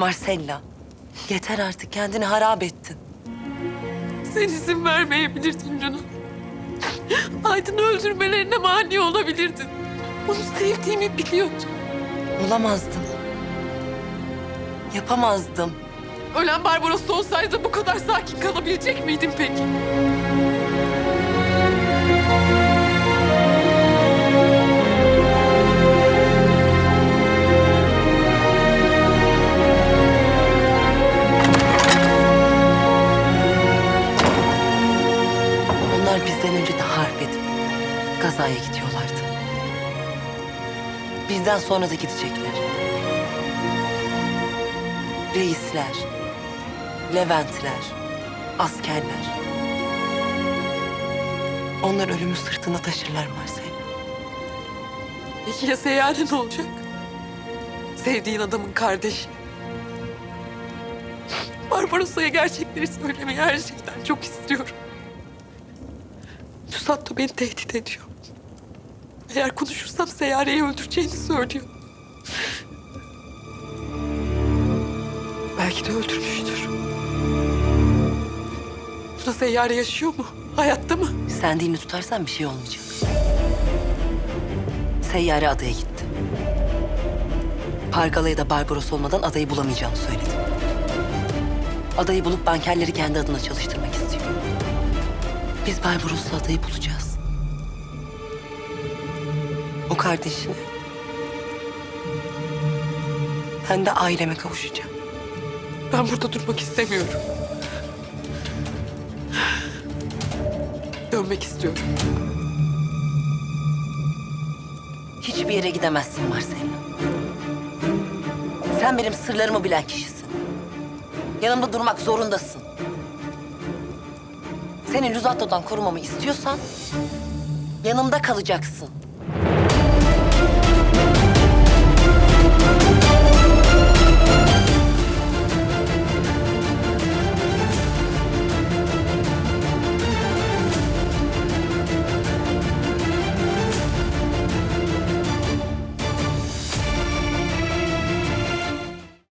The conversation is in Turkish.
Marcella, yeter artık kendini harap ettin. Sen izin vermeyebilirdin Luna. Aydın'ı öldürmelerine mani olabilirdin. Onu sevdiğimi biliyordum. Olamazdım. Yapamazdım. Ölen Barbaros olsaydı bu kadar sakin kalabilecek miydin peki? Onlar bizden önce de harp edip gazaya gidiyorlardı. Bizden sonra da gidecekler. Reisler, Leventler, askerler. Onlar ölümü sırtında taşırlar Marcella. Peki ya seyyare ne olacak? Sevdiğin adamın kardeşi. Barbaros'a gerçekleri söylemeyi her şeyden çok istiyorum. Nusat da beni tehdit ediyor. Eğer konuşursam Seyyare'yi öldüreceğini söylüyor. Belki de öldürmüştür. Tuna Seyyare yaşıyor mu? Hayatta mı? Sen dilini tutarsan bir şey olmayacak. Seyyare adaya gitti. Pargalay'a da Barbaros olmadan adayı bulamayacağını söyledi. Adayı bulup bankerleri kendi adına çalıştırmak Biz Barbaros'la adayı bulacağız. O kardeşine. Ben de aileme kavuşacağım. Ben burada durmak istemiyorum. Dönmek istiyorum. Hiçbir yere gidemezsin Marcella. Sen benim sırlarımı bilen kişisin. Yanımda durmak zorundasın. Seni Luzato'dan korumamı istiyorsan yanımda kalacaksın.